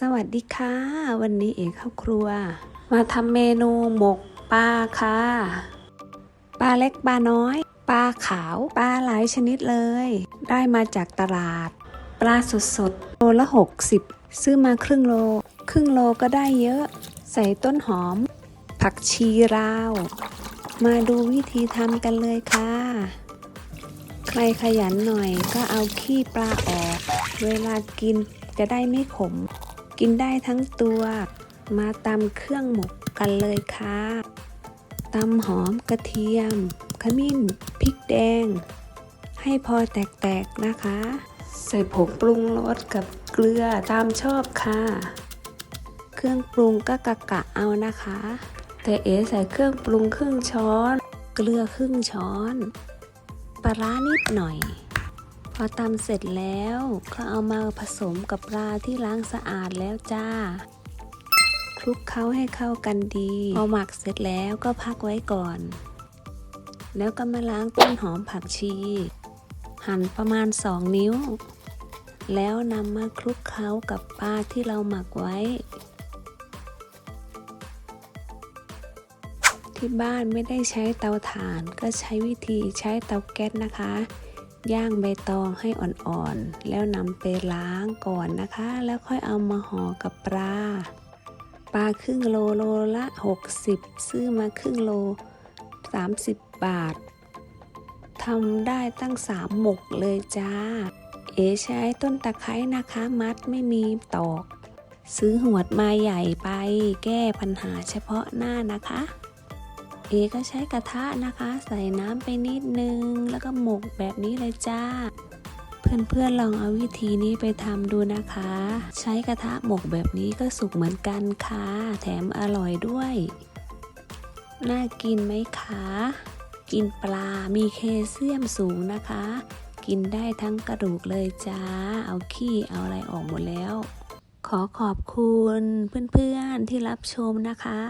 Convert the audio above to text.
สวัสดีค่ะ วันนี้เอกเข้าครัว มาทำเมนูหมกปลาค่ะ ปลาเล็กปลาน้อย ปลาขาว ปลาหลายชนิดเลย ได้มาจากตลาด ปลาสดสดโลละ 60 ซื้อมาครึ่งโล ครึ่งโลก็ได้เยอะ ใส่ต้นหอม ผักชีราว มาดูวิธีทำกันเลยค่ะ ใครขยันหน่อยก็เอาขี้ปลาออก เวลากินจะได้ไม่ขม กินได้ทั้งตัว มาตำเครื่องหมกกันเลยค่ะตำหอมกระเทียม ขมิ้นพริกแดง ให้พอแตกๆนะคะ ใส่ผงปรุงรสกับเกลือตามชอบค่ะ เครื่องปรุงก็กะกะเอานะคะ แต่เอ๋ใส่เครื่องปรุงครึ่งช้อน เกลือครึ่งช้อนปลาร้านิดหน่อย อตำเสร็จแล้ว ก็เอามาผสมกับปลาที่ล้างสะอาดแล้วจ้าคลุกเคล้าให้เข้ากันดี พอหมักเสร็จแล้วก็พักไว้ก่อน แล้วก็มาล้างต้นหอมผักชี หั่นประมาณ 2 นิ้ว แล้วนำมาคลุกเคล้ากับปลาที่เราหมักไว้ ที่บ้านไม่ได้ใช้เตาถ่านก็ใช้วิธีใช้เตาแก๊สนะคะ ย่างใบตองให้อ่อนๆ แล้วนำไปล้างก่อนนะคะ แล้วค่อยเอามาห่อกับปลา ปลาครึ่งโลโลละ 60 ซื้อมาครึ่งโล 30 บาททำได้ตั้ง 3 หมกเลยจ้า เอใช้ต้นตะไคร้นะคะ มัดไม่มีตอก ซื้อหวดมาใหญ่ไปแก้ปัญหาเฉพาะหน้านะคะ เอก็ใช้กระทะนะคะ ใส่น้ำไปนิดนึง แล้วก็หมกแบบนี้เลยจ้า เพื่อนๆลองเอาวิธีนี้ไปทำดูนะคะ ใช้กระทะหมกแบบนี้ก็สุกเหมือนกันค่ะ แถมอร่อยด้วยน่ากินไหมคะ กินปลา มีแคลเซียมสูงนะคะ กินได้ทั้งกระดูกเลยจ้า เอาขี้เอาอะไรออกหมดแล้ว ขอขอบคุณเพื่อนๆที่รับชมนะคะ